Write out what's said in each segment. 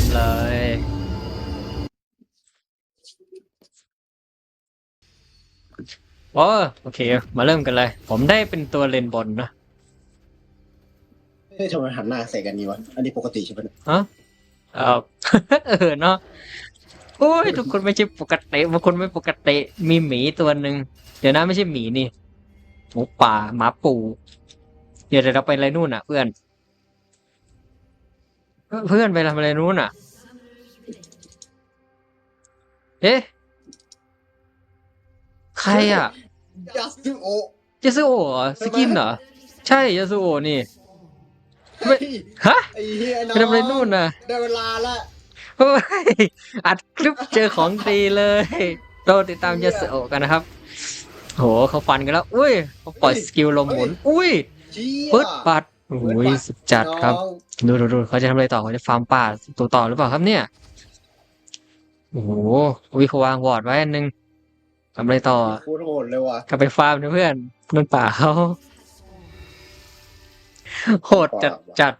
มเลย โอ้โอเค มาเริ่มกันเลย ผมได้เป็นตัวเลนบนนะเฮ้ยทำไมหันหน้าใส่กันนี้วะ อันนี้ปกติใช่ไหมเนี่ยฮะเออเออเนาะโอ้ยทุกคนไม่ใช่ปกติบางคนไม่ปกติมีหมีตัวหนึ่งเดี๋ยวนะไม่ใช่หมีนี่หมูป่าหมาปู เดี๋ยวเดี๋ยวเราไปอะไรนู่นอะเพื่อน เพื่อนไปทำอะไรนู่นอะ เอ๊ะ ใครอะยาสึโอะยาสุโอะเหรอสกินเหรอ ใช่ยาสุโอะนี่ไม่เฮ้ยฮะไอ้เฮียน้องไปทำอะไรนู่นน่ะได้เวลาละเฮ้ยอัดคลิปเจอของดีเลยเราติดตามยาสุโอะกันนะครับ โหเขาฟันกันแล้ว อุ้ยเขาปล่อยสกิลลมหมุน อุ้ยเชี่ยปึ๊ดปัด โอ้ยสุดจัดครับ น้องดูดูดูเขาจะทำอะไรต่อเขาจะฟาร์มป่าตัวต่อหรือเปล่าครับเนี่ยโอ้โหอุ้ยเขาวางวอร์ดไว้อันนึงทำอะไรต่อโคตรโหดเลยว่ะ กลับไปฟาร์มนะเพื่อนนั่นป่าเขาโหดจัดจัด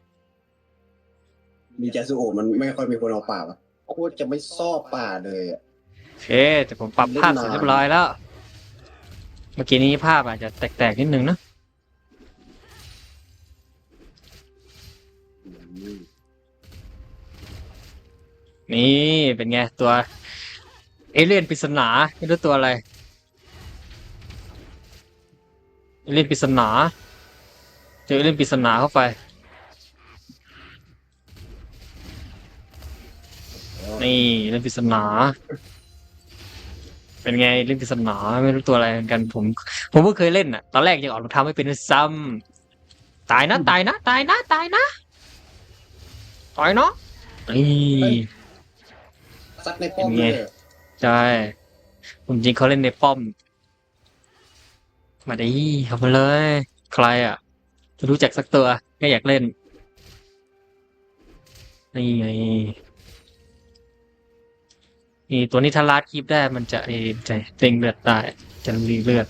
มียาสึโอะมันไม่ค่อยมีคนเอาป่าวะโคตรจะไม่ชอบป่าเลยอะโอเคแต่ผมปรับภาพเสร็จเรียบร้อยแล้ว เมื่อกี้นี้ภาพอาจจะแตกๆนิดนึงนะ นี่เป็นไง ตัว เอเลี่ยนปริศนาไม่รู้ตัวอะไร เอเลี่ยนปริศนาเจอเอเลี่ยนปริศนาเข้าไป นี่เล่นปริศนา เป็นไงเล่นปริศนาไม่รู้ตัวอะไรเหมือนกันผม ผมก็เคยเล่นอะ ตอนแรกยังออกรองเท้าไม่เป็นด้วยซ้ำตายนะตายนะ ตายนะ ตายนะ ตายเนาะนี่ ซัดในป้อมเป็นเลไงยใช่ผมจริงเขาเล่นในป้อม มาดิเข้ามาเลย ใครอะ จะรู้จักสักตัวก็อยากเล่น นี่ไงนี่ตัวนี้ถ้าลาดคลิปได้มันจะเอจะเต็งเลือดได้จะรีเลือด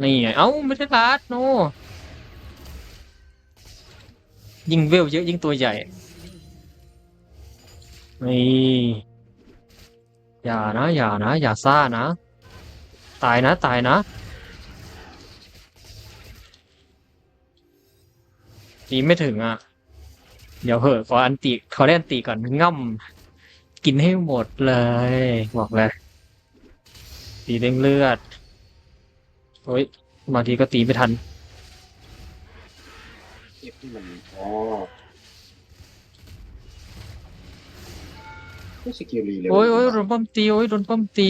นี่ไง เอ้า ไม่ได้ลาดโน ยิงเวลเยอะยิงตัวใหญ่ นี่อย่านะอย่านะอย่าซ่านะ ตายนะตายนะตีไม่ถึงอะ เดี๋ยวเหอะขออันติขอได้อันติก่อนง่ำกินให้หมดเลย บอกเลยตีเด้งเลือดโอ้ยบางทีก็ตีไม่ทันเก็บที่มันอ๋อ ไม่สกิลรีเลยโอ้ยโอ้ยโดนป้อมตีโอ้ยโดนป้อมตี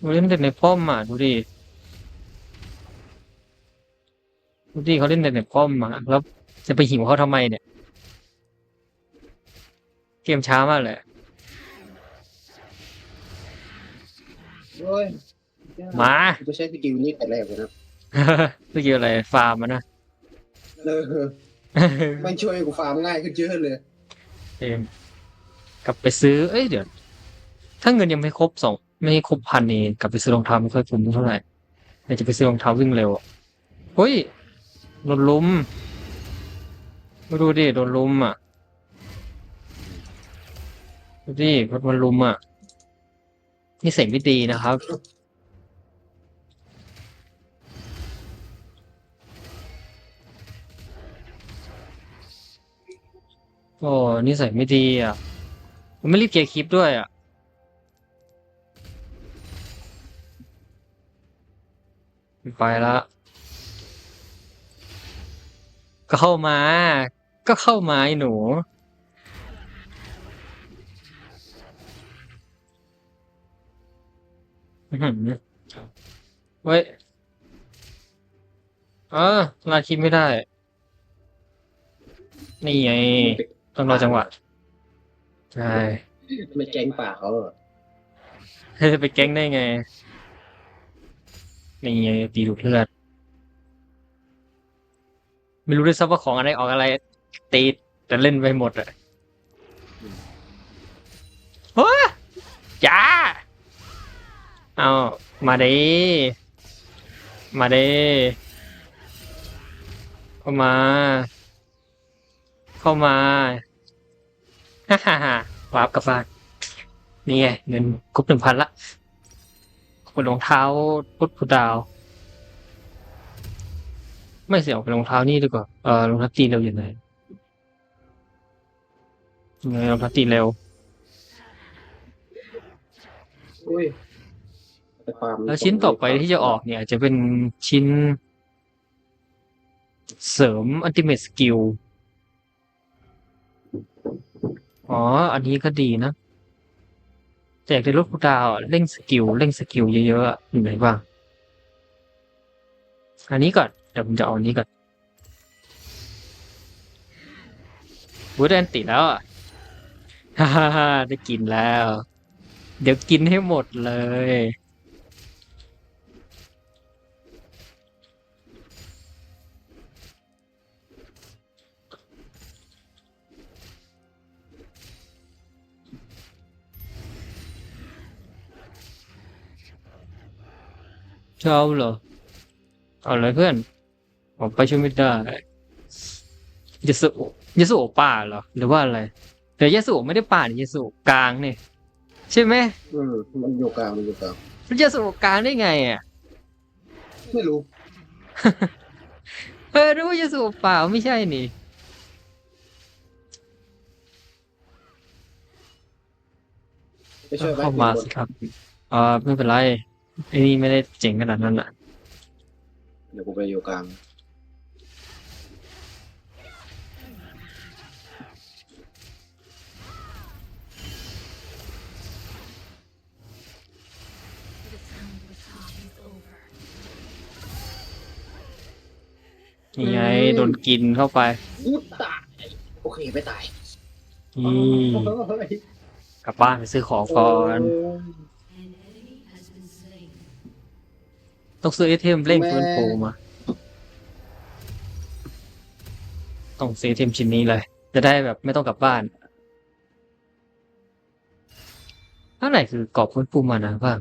โอ้ยเล่นเด็ดในป้อมอะดูดิดูดิเขาเล่นเด็ดในป้อมอะแล้วจะไปหิวเขาทำไมเนี่ย เกมช้ามากเลยโอ้ยมากูจะใช้สกิลนี้แต่แรกเลยนะสกิลอะไรฟาร์มมันนะเออมันช่วยให้กูฟาร์มง่ายขึ้นเยอะเลยเกม กลับไปซื้อ เอ้ยเดี๋ยว ถ้าเงินยังไม่ครบสองไม่ครบพันนี่กลับไปซื้อรองเท้าไม่ค่อยคุ้มเท่าไหร่เดี๋ยวจะไปซื้อรองเท้าวิ่งเร็วอะเฮ้ยโดนลุมมาดูดิโดนลุมอะดูดิรถมันลุมอะนี่เสียงไม่ดีนะครับโอ้นี่ใส่ไม่ดีอะ ผมไม่รีบเคลียร์คลิปด้วยอะ ไปละ ก็เข้ามา ก็เข้ามาไอ้หนูอื้อหือเว้ยเออลาคลิปไม่ได้ นี่ไงต้องรอจังหวะ ใช่ไม่แก๊งป่าเขาเหรอจะไปแก๊งได้ไงนี่ไงตีดูดเลือด ไม่รู้ด้วยซ้ำว่าของอะไรออกอะไรตีแต่เล่นไปหมดอะเฮ้ยจ้า เอามาดิมาดิเข้ามา เข้ามา ฮ่าฮ่าฮ่าวาร์ปกลับบ้านนี่ไงเงินครบหนึ่งพันละขนรองเท้าพุทธดาว ไม่เสียออกเป็นรองเท้านี่ดีกว่าเออรองเท้าตีนเร็วอยู่ไหนยังไงรองเท้าตีนเร็วอุ้ยไปฟาร์มแล้วชิ้นต่อไปที่จะออกเนี่ย จะเป็นชิ้น เสริมอั t ติเม e สกิล อ๋อ อันนี้ก็ดีนะแจกในรถคูดาวอะเร่งสกิลเร่งสกิลเยอะๆอะอยู่ไหนบ้าง อันนี้ก่อน เดี๋ยวผมจะเอาอันนี้ก่อนวูดแอนติแล้วอะฮ่าฮ่าได้กินแล้ว เดี๋ยวกินให้หมดเลย เอาเหรอเอาเลยเพื่อน ผมไปช่วยไม่ได้ยาสุโอะยาสุโอะป่าเหรอ หรือว่าอะไรแต่ยาสุโอะไม่ได้ป่านี่ยาสุโอะกลางนี่ใช่ไหมอืมมันอยู่กลางมันอยู่กลางมันยาสุโอะกลางได้ไงอะไม่รู้เออนึกว่ายาสุโอะป่าไม่ใช่นี่ไปช่วยแบ็คเข้ามาสิครับอ่าไม่เป็นไร ไอ้นี่ไม่ได้เจ๋งขนาดนั้นอะ เดี๋ยวกูไปอยู่กลางนี่ไงโดนกินเข้าไปกูตาย โอเค ไม่ตายนี่ กลับบ้านไปซื้อของก่อน ต้องซื้อไอเทมเร่งฟื้นฟูมา ต้องซื้อไอเทมชิ้นนี้เลย จะได้แบบไม่ต้องกลับบ้านเท่าไหร่คือกรอบฟื้นฟูมานะบ้าง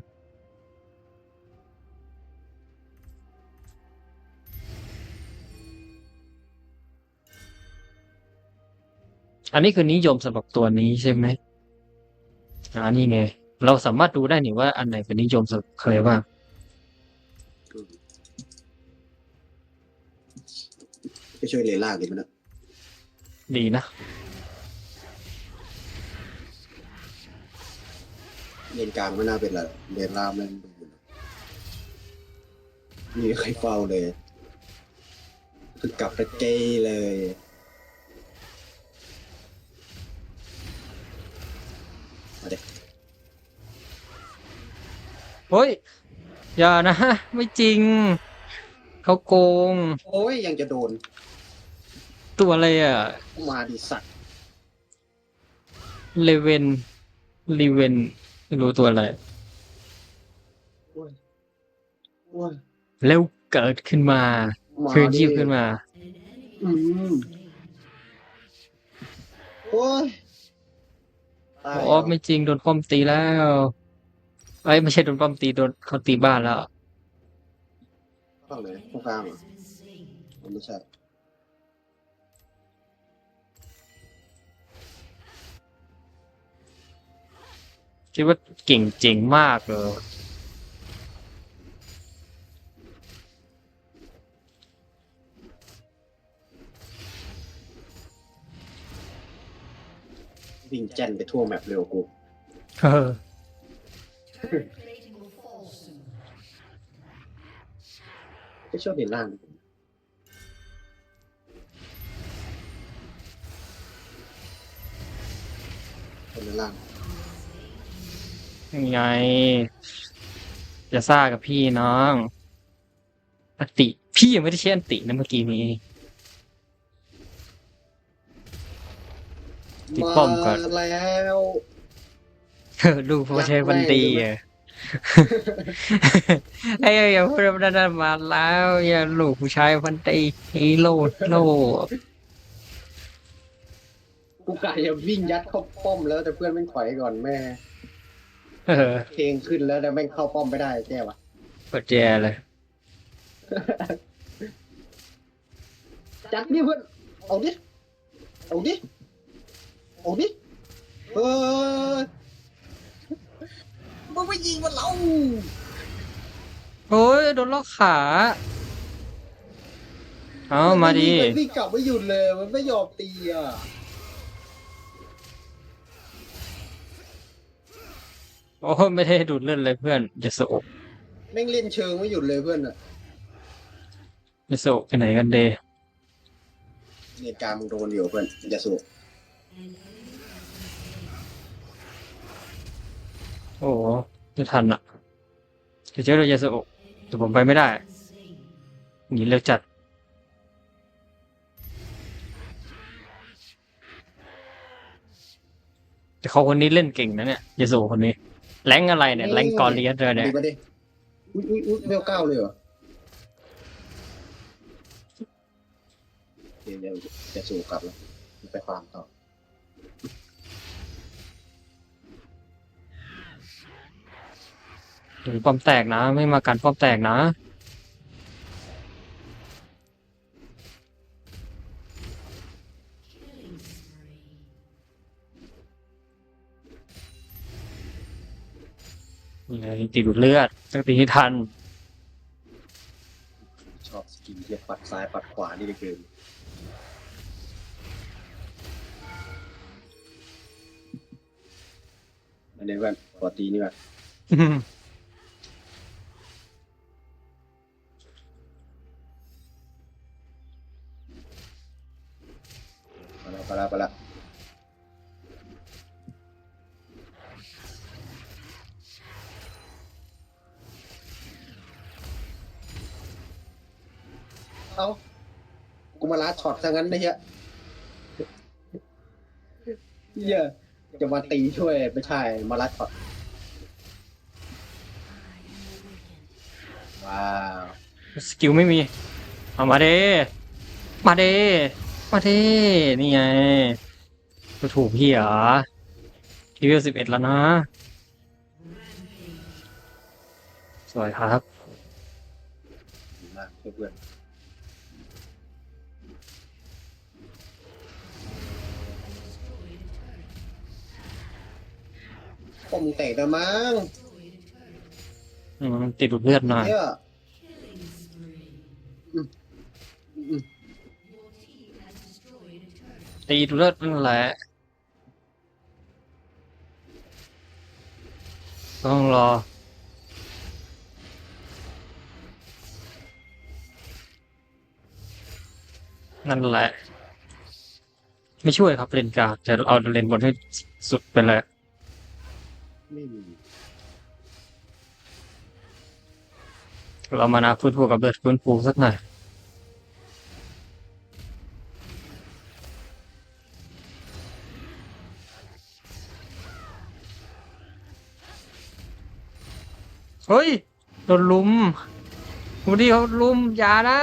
อันนี้คือนิยมสำหรับตัวนี้ใช่ไหมอ่านี่ไง เราสามารถดูได้นี่ว่าอันไหนเป็นนิยมสำหรับใครบ้าง ไปช่วยเลล่าดีมันนะดีนะ เลนกลางไม่น่าเป็นไรเลนล่างแม่งดูนะมีใครเฝ้าเลยคือกลับไปเกยเลยมาเด็กเฮ้ย อย่านะ ไม่จริง เขาโกง โอ้ยยังจะโดน ตัวอะไรอะ มาดิสัตว์เลเวนลีเวนไม่รู้ตัวอะไร โอ้ยโอ้ย แล้วเกิดขึ้นมา มาคืนดิชีพขึ้นมา อืมโอ้ยตายอ๋อไม่จริงโดนป้อมตีแล้วไอ้ยไม่ใช่โดนป้อมตีโดนเขาตีบ้านแล้ว เข้าเลยตรงกลางเหรอมันไม่ใช่ คิดว่าเก่งเจ๋งมากเลยวิ่งแจนไปทั่วแมปเร็วกู เออ ไม่ชอบเห็นล่างคนละล่าง ยังไง จะซ่ากับพี่น้อง อติ พี่ยังไม่ได้ใช้อันตินะเมื่อกี้นี้ ติดป้อมก่อนาแล้วเออลูกเขาใช้วันดีอะไอ้ยอย่าพูดแบบนั้นมาแล้วอย่าลูกผู้ชายวันดีฮีโร่โลกูกะจะวิ่งยัดเข้าป้อมแล้วแต่เพื่อนแม่งถอยก่อนแม่ เออเพลงขึ้นแล้วแต่แม่งเข้าป้อมไม่ได้แก้วะกดแจเลย จัดนี่เพื่อนเอาดิเอาดิเอาดิเออมันไม่ยิงมันเราโอ้ยโดนล็อกขา เอามาดีมันวิ่งกลับไม่หยุดเลย มันไม่ยอมตีอะ โอ้ยไม่ได้ดูดเลือดเลยเพื่อนยาสโอะแม่งเล่นเชิงไม่หยุดเลยเพื่อนอะยาสโอะไปไหนกันเดเหตุการณ์มึงโดนอยู่เพื่อนอย่าสูบโอ้โหไม่ทันอะจะเจอเลยยาสโอะแต่ผมไปไม่ได้หนีเร็วจัดแต่เขาคนนี้เล่นเก่งนะเนี่ยยาสโอะคนนี้ แรงอะไรเนี่ยแรงกอริเอสเลยเนี่ยดีมาดิอุ้ยอุ้ยอุ้ยเวลเก้าเลยเหรอเดี๋ยวเดี๋ยวจะสูบกลับแล้วไปฟาร์มต่อหรือป้อมแตกนะ ไม่มากันป้อมแตกนะ ตีดูดเลือดต้องตีให้ทัน ชอบสกินเทียบปัดซ้ายปัดขวานี่เลยเกินอันนี้เพื่อนขอตีนี่ก่อน ซะงั้นนะเฮียเฮียจะมาตีช่วยไม่ใช่มาลัดช็อตว้าวสกิลไม่มีเอามาเด้มาเด้มาเด้นี่ไงดูถูกพี่เหรอทีวีสิบเอ็ดแล้วนะ สวยครับดีมากเพื่อน ผมเตะนะมั้งอืมติดดูดเลือดหน่อยเนี่ยอืมอืมตีดูดเลือดนั่นแหละ ต้องรอนั่นแหละ ไม่ช่วยครับเลนกลางจะเอาเลนบนให้สุดไปเลย ไม่มีเรามานาฟื้นฟูกับเลือดฟื้นฟูสักหน่อยเฮ้ยโดนลุมดูดิเขาลุมอย่านะ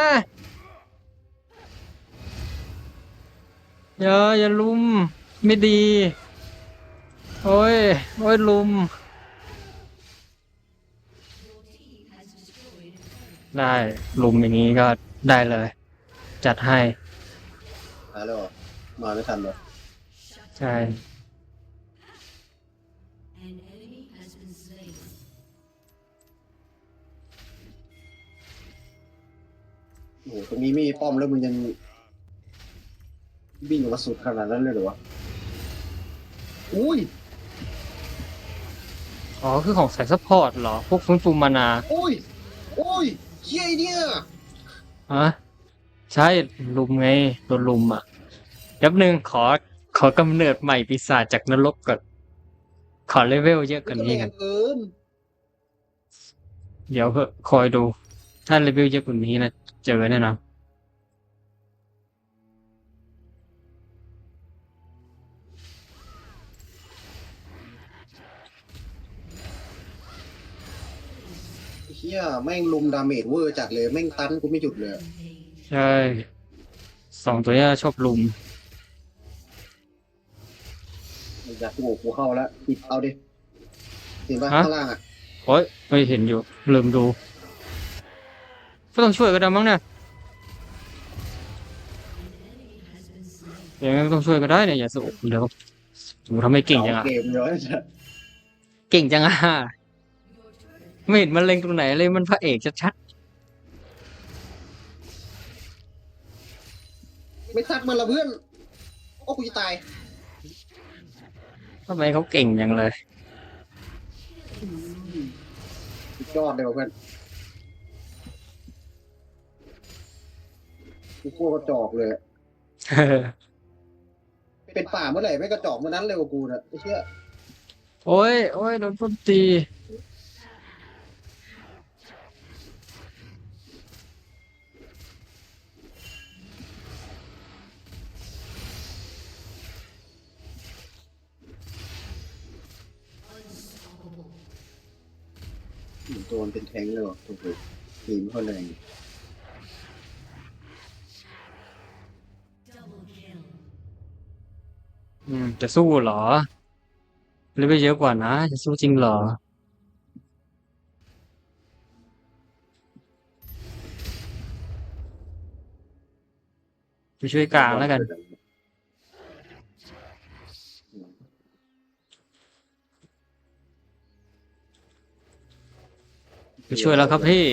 อย่าอย่าลุม ไม่ดี โอ้ย โอ้ย ลุม ได้ลุมอย่างนี้ก็ได้เลย จัดให้ มาแล้วเหรอมาไม่ทันเลยใช่โอ้โหตรงนี้ไม่มีป้อมแล้วมึงยังวิ่งออกมาสุดขนาดนั้นเลยเหรอวะอุ้ย อ๋อ คือของสายซัพพอร์ตเหรอ พวกฟื้นฟูมานาอุ้ยอุ้ยเชี่ยไอ้เนี่ยฮะใช่ลุมไงโดนลุมอะแป๊บหนึ่งขอขอกำเนิดใหม่ปีศาจจากนรกก่อน ขอเลเวลเยอะกว่านี้กัน เกินเดี๋ยวเพิ่คอยดู ถ้าเลเวลเยอะกว่านี้นะ เจอแน่นอน เชี่ยแม่งลุมดาเมจเวอร์จัดเลยแม่งตันกูไม่หยุดเลยใช่สองตัวเนี้ยชอบลุมอยากโง่กูเข้าแล้วปิดเอาดิเห็นปะฮะข้างล่างอะโอ้ยไม่เห็นอยู่ลืมดูก็ต้องช่วยกันนะมั้งเนี่ยเดี๋ยวไม่ต้องช่วยก็ได้เนี่ยอย่าสู้เดี๋ยวโอ้ทำไมเก่งจังอะเกมเยอะจะเก่งจังอะ ไม่เห็นมันเล็งตรงไหนเลยมันพระเอกชัดไม่ซัดมันละเพื่อน โอ้กูจะตาย ๆทำไมเขาเก่งจังเลย สุดยอดเลยว่ะเพื่อนกูโคตรกระจอกเลยอะเป็นป่าเมื่อไหร่ไม่กระจอกเมื่อนั้นเลยว่ะกูนะไอ้เชี่ยโอ้ยโอ้ยโดนพ่นตี ตัวมันเป็นแทงเลยว่ะโอ้โหทีมเขาแรงอืม จะสู้เหรอหรือไปเยอะกว่านะ จะสู้จริงเหรอไปช่วยกลางแล้วกัน ไปช่วยแล้วครับพี่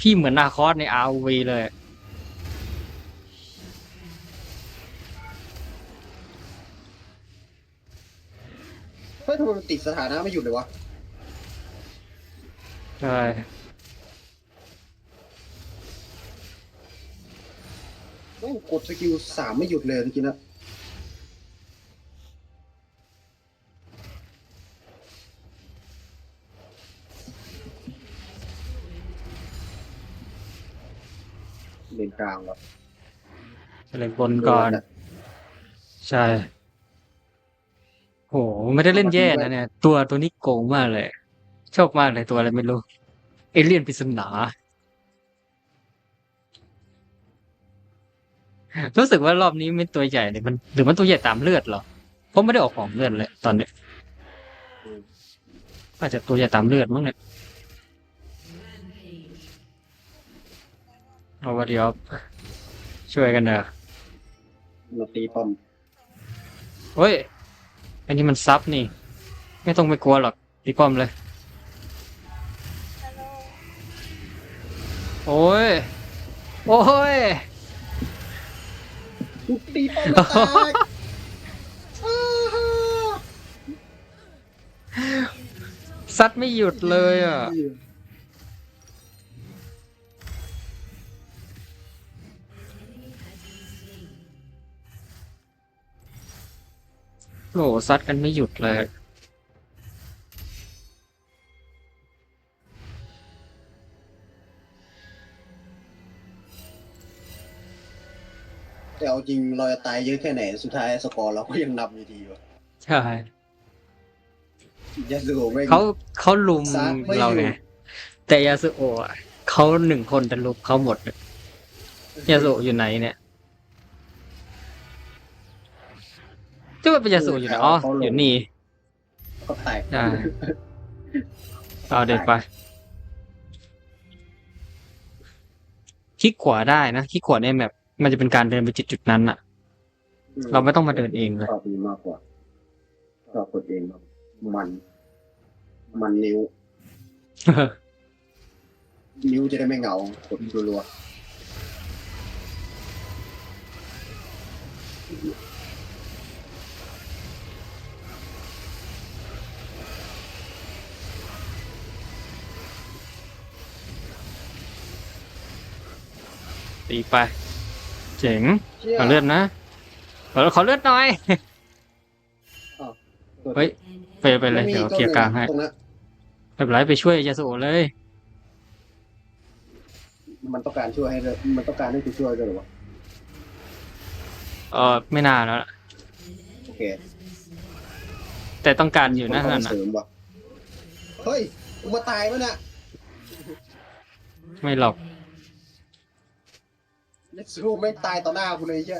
พี่เหมือนนาคอสใน RV เลย เฮ้ยทำไมมันติดสถานะไม่หยุดเลยวะ ใช่แม่งกดสกิลสามไม่หยุดเลยเมื่อกี้นะ กลางวะเล่นบนก่อน ใช่ โห ไม่ได้เล่นแย่นะเนี่ย ตัวตัวนี้โกงมากเลย ชอบมากเลยตัวอะไรไม่รู้ เอเลี่ยนปริศนา รู้สึกว่ารอบนี้ไม่ตัวใหญ่เลยมันหรือมันตัวใหญ่ตามเลือดเหรอ เพราะไม่ได้ออกของเลือดเลย ตอนเนี้ยอาจจะตัวใหญ่ตามเลือดมั้งเนี่ย เอาว่าเดี๋ยวช่วยกันเนอะมาตีป้อมเฮ้ยอันนี้มันซับนี่ ไม่ต้องไปกลัวหรอกตีป้อมเลย โอ้ย โอ้ยตีป้อมไม่ตายอ้าฮ่าซัดไม่หยุดเลยอะ โหซัดกันไม่หยุดเลย แต่เอาจริงเราจะตายเยอะแค่ไหน สุดท้ายสกอร์เราก็ยังนำอยู่ดีวะใช่ ยาสุโอะไม่ง เขาเขาลุมซัดไม่เราหยุไง ด แต่ยาสุโอะเขาหนึ่งคนจะลุมเขาหมดเลยยาสุโอะอยู่ไหนเนี่ย ที่ว่าเป็นยาสุโอะอยู่ไหนอ๋ออยู่นี่ก็แตกได้เอาเด็ดไปคลิกขวาได้นะคลิกขวาในแมปมันจะเป็นการเดินไปจุดจุดๆนั้นอะเราไม่ต้องมาเดินเองเลยชอบนี้มากกว่าชอบกดเองครับมัน มันนิ้วนิ้วจะได้ไม่เหงากดรัว ตีไป เจ๋งๆชี่ยขอเลือดนะขอขอเลือดหน่อย เฮ้ยไปไปเลยมันมีเดี๋ยวตัวเคลียร์กลางให้ตรงนั้นไม่เป็นไรไปช่วยยาสุโอะเลย มันต้องการช่วยให้เลยมันต้องการให้กูช่วยด้วยเหรอวะเออไม่น่าแล้วล่ะโอเค แต่ต้องการอยู่นะมันั่นต้น่ะงเสริมวะเฮ้ยกูมาตายมั้ยน่ะไม่หรอกเลสซูไม่งตายต่อหน้ากูเลยใช่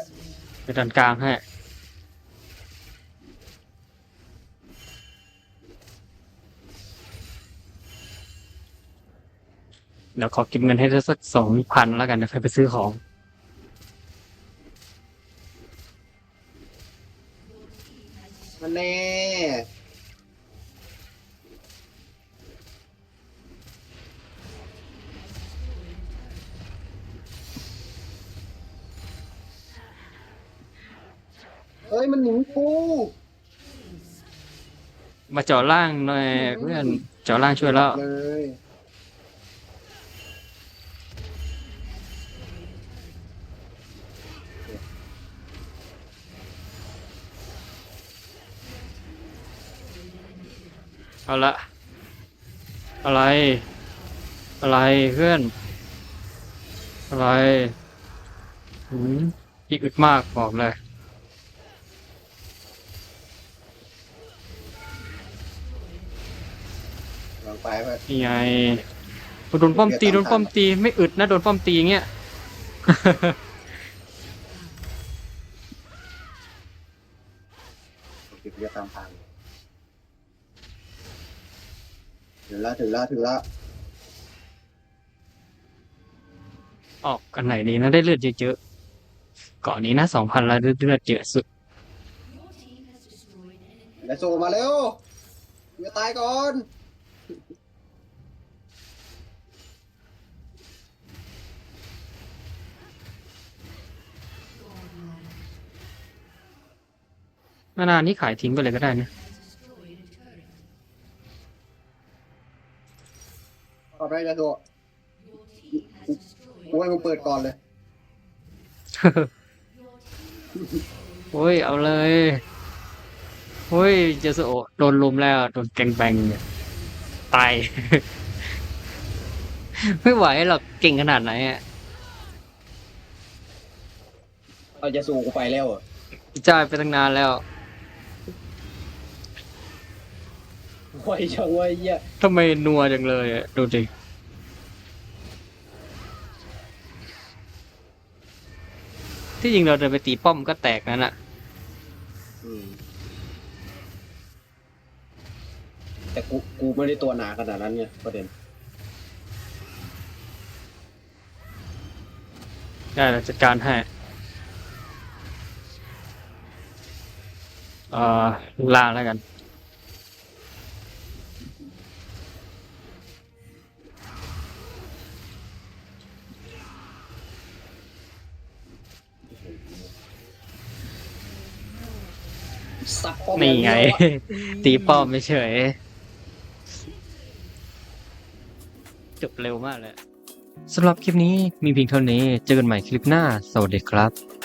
ไปดันกลางให้เดี๋ยวขอเก็บเงินให้ได้สักสองพันแล้วกันเดี๋ยวค่อยไปซื้อของ มันแน่ เฮ้ยมันหนีกูมาเจาะล่างหน่อยเพื่อนเจาะล่างช่วยแล้วเลยเอาละอะไร อะไรเพื่อน อะไรหืมอีกอึดมากบอกเลย ลองไปเพื่อนนี่ไงโดนป้อมตีโดนป้อมตีไม่อึดนะโดนป้อมตีอย่างเงี้ยติดเรือตามทางถึงละถึงละถึงละออกกันไหนดีนะได้เลือดเยอะๆเกาะนี้นะสองพันละเลือดเยอะสุดแล้วโซมาเร็วอย่าตายก่อน มานานนี้ขายทิ้งไปเลยก็ได้นะเอาไปจะโซกูให้มึงเปิดก่อนเลย โอ้ย เอาเลยโอ้ยเจสโอโดนลุมแล้ว โดนแกงแบงเนี่ยตาย ไม่ไหวหรอกเก่งขนาดไหนอะเอาจะสู้กูไปแล้วเหรอจ่ายไปตั้งนานแล้ว ไวจังวะไอ้เหี้ยทำไมนัวจังเลยอะดูดิที่จริงเราเดินไปตีป้อมก็แตกนั่นแหละอืมแต่กูกูไม่ได้ตัวหนาขนาดนั้นไงประเด็นได้เราจัดการให้เอ่อล่างแล้วกัน ป้อมนี่ไงอย่างเดียวอะตีป้อมไม่เฉย จบเร็วมากเลยสำหรับคลิปนี้มีเพียงเท่านี้ เจอกันใหม่คลิปหน้า สวัสดีครับ